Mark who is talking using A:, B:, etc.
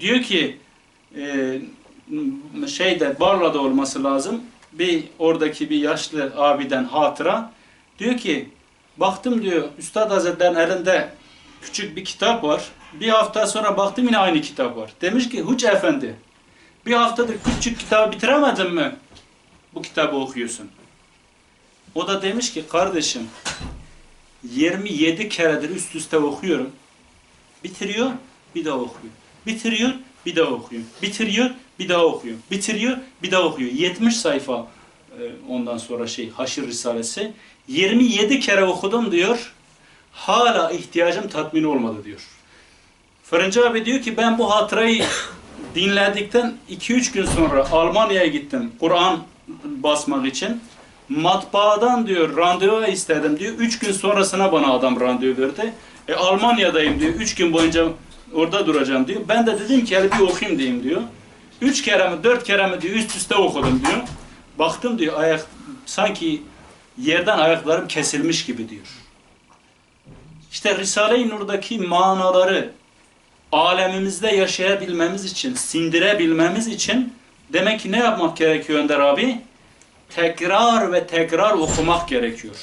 A: diyor ki e, şeyde Barla'da olması lazım. Bir oradaki bir yaşlı abiden hatıra. Diyor ki baktım diyor Üstad Hazretleri'nin elinde küçük bir kitap var. Bir hafta sonra baktım yine aynı kitap var. Demiş ki Huç Efendi bir haftadır küçük kitabı bitiremedin mi? Bu kitabı okuyorsun. O da demiş ki kardeşim 27 keredir üst üste okuyorum. Bitiriyor, bir daha okuyor. Bitiriyor, bir daha okuyor. Bitiriyor, bir daha okuyor. Bitiriyor, bir daha okuyor. 70 sayfa e, ondan sonra şey Haşir Risalesi. 27 kere okudum diyor. Hala ihtiyacım tatmin olmadı diyor. Fırıncı abi diyor ki ben bu hatırayı dinledikten 2-3 gün sonra Almanya'ya gittim Kur'an basmak için. Matbaadan diyor randevu istedim diyor. 3 gün sonrasına bana adam randevu verdi. E, Almanya'dayım diyor. 3 gün boyunca orada duracağım diyor. Ben de dedim ki hele bir okuyayım diyeyim diyor. 3 kere mi 4 kere mi diyor üst üste okudum diyor. Baktım diyor ayak sanki yerden ayaklarım kesilmiş gibi diyor. İşte Risale-i Nur'daki manaları alemimizde yaşayabilmemiz için, sindirebilmemiz için demek ki ne yapmak gerekiyor Önder abi? Tekrar ve tekrar okumak gerekiyor.